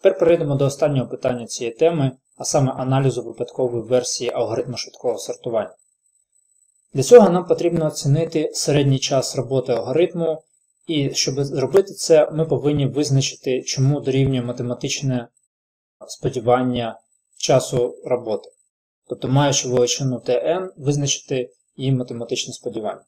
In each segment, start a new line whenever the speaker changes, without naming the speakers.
Тепер перейдемо до останнього питання цієї теми, а саме аналізу випадкової версії алгоритму швидкого сортування. Для цього нам потрібно оцінити середній час роботи алгоритму, і щоб зробити це, ми повинні визначити, чому дорівнює математичне сподівання часу роботи. Тобто, маючи величину Tn, визначити її математичне сподівання.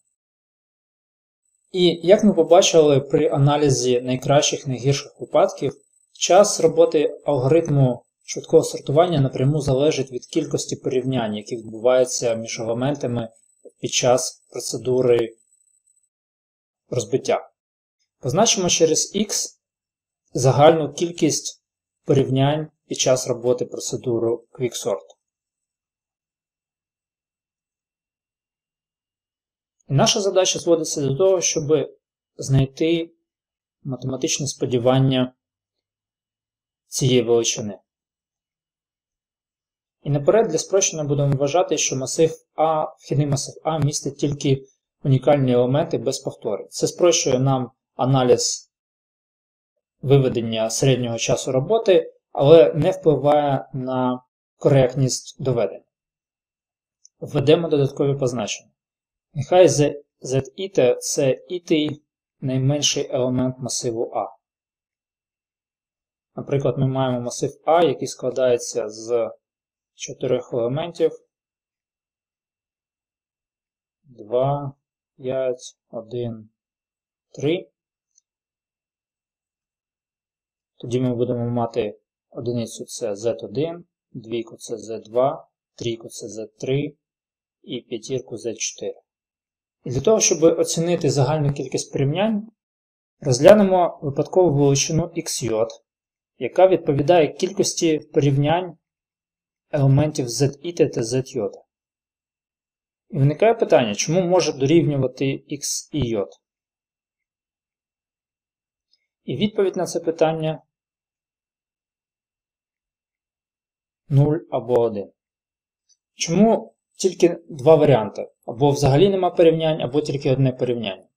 І як ми побачили при аналізі найкращих найгірших випадків, час роботи алгоритму швидкого сортування напряму залежить від кількості порівнянь, які відбуваються між елементами під час процедури розбиття. Позначимо через X загальну кількість порівнянь під час роботи процедури QuickSort. І наша задача зводиться до того, щоб знайти математичне сподівання цієї величини. І наперед для спрощення будемо вважати, що масив А, вхідний масив А містить тільки унікальні елементи без повторень. Це спрощує нам аналіз виведення середнього часу роботи, але не впливає на коректність доведення. Введемо додаткові позначення. Нехай ZIT це IT найменший елемент масиву А. Наприклад, ми маємо масив А, який складається з чотирьох елементів 2, 5, 1, 3. Тоді ми будемо мати одиницю це Z1, двійку це Z2, трійку це Z3 і п'ятірку Z4. І для того, щоб оцінити загальну кількість порівнянь, розглянемо випадкову величину XJ, яка відповідає кількості порівнянь елементів ZI та ZJ. І виникає питання, чому може дорівнювати X і J? І відповідь на це питання 0 або 1. Чому тільки два варіанти? Або взагалі нема порівнянь, або тільки одне порівняння.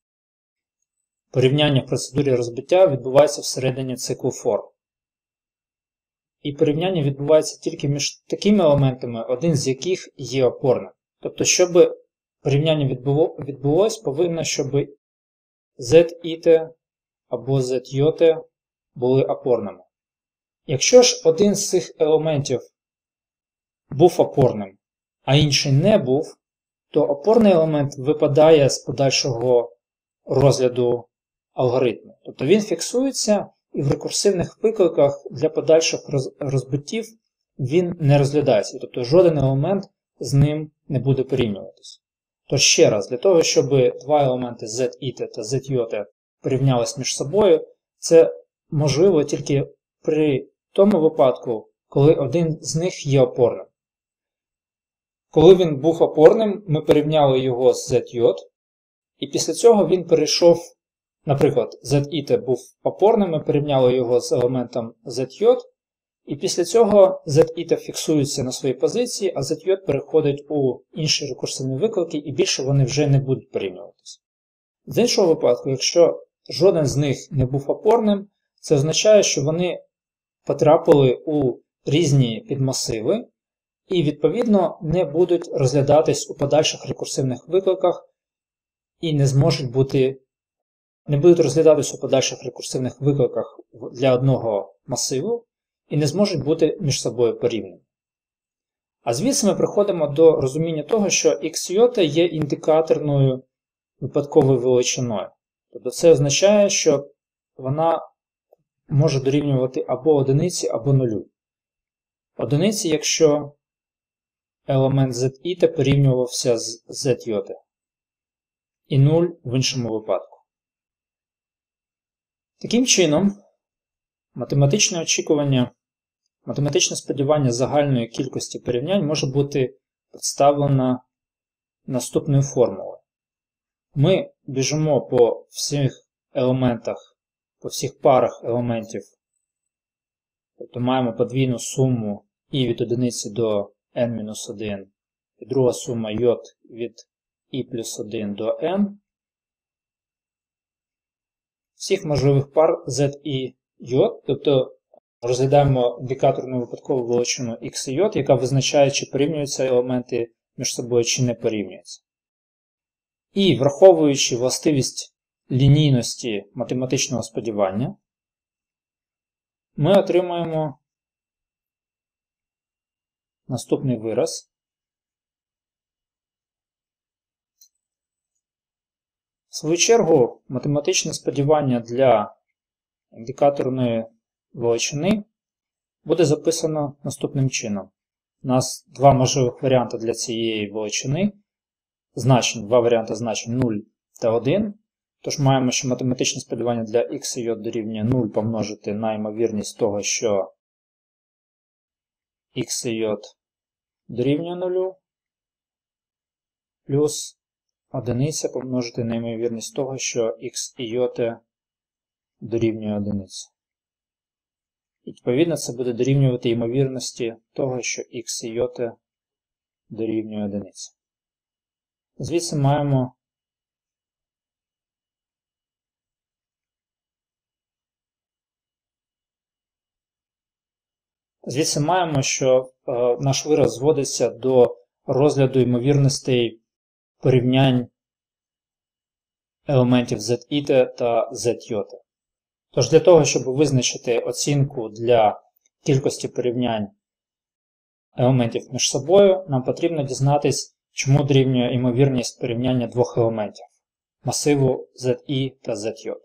Порівняння в процедурі розбиття відбувається всередині циклу for. І порівняння відбувається тільки між такими елементами, один з яких є опорним. Тобто, щоб порівняння відбулось, повинно, щоб ZIT або ZJ були опорними. Якщо ж один з цих елементів був опорним, а інший не був, то опорний елемент випадає з подальшого розгляду алгоритму. Тобто він фіксується і в рекурсивних викликах для подальших розбиттів він не розглядається. Тобто жоден елемент з ним не буде порівнюватися. Тож ще раз, для того, щоб два елементи ZIT та ZJ порівнялись між собою, це можливо тільки при тому випадку, коли один з них є опорним. Коли він був опорним, ми порівняли його з ZJ, і після цього він перейшов, наприклад, ZIT був опорним, ми порівняли його з елементом ZJ, і після цього ZIT фіксується на своїй позиції, а ZJ переходить у інші рекурсивні виклики, і більше вони вже не будуть порівнюватися. З іншого випадку, якщо жоден з них не був опорним, це означає, що вони потрапили у різні підмасиви і, відповідно, не будуть розглядатись у подальших рекурсивних викликах і не зможуть бути, не будуть розглядатись у подальших рекурсивних викликах для одного масиву і не зможуть бути між собою порівняні. А звідси ми приходимо до розуміння того, що XJ є індикаторною випадковою величиною. Тобто це означає, що вона може дорівнювати або одиниці, або нулю. Одиниці, якщо елемент ZI порівнювався з ZJ. І 0 в іншому випадку. Таким чином, математичне очікування, математичне сподівання загальної кількості порівнянь може бути представлено наступною формулою. Ми біжимо по всіх елементах, по всіх парах елементів, тобто маємо подвійну суму і від одиниці до n-1, і друга сума j від і плюс 1 до n. Всіх можливих пар z і j, тобто розглядаємо індикаторну випадкову величину x і j, яка визначає, чи порівнюються елементи між собою, чи не порівнюються. І враховуючи властивість лінійності математичного сподівання, ми отримаємо наступний вираз. В свою чергу, математичне сподівання для індикаторної величини буде записано наступним чином. У нас два можливих варіанти для цієї величини. Значень, Два варіанти значень 0 та 1. Тож маємо, що математичне сподівання для x і j дорівнює 0 помножити на ймовірність того, що x і j дорівнює 0, плюс одиниця помножити на ймовірність того, що x і j дорівнює 1. І відповідно це буде дорівнювати ймовірності того, що x і j дорівнює 1. Звідси маємо Звідси маємо, що е, наш вираз зводиться до розгляду ймовірностей порівнянь елементів ZIT та ZJ. Тож для того, щоб визначити оцінку для кількості порівнянь елементів між собою, нам потрібно дізнатись, чому дорівнює ймовірність порівняння двох елементів масиву ZI та ZJ.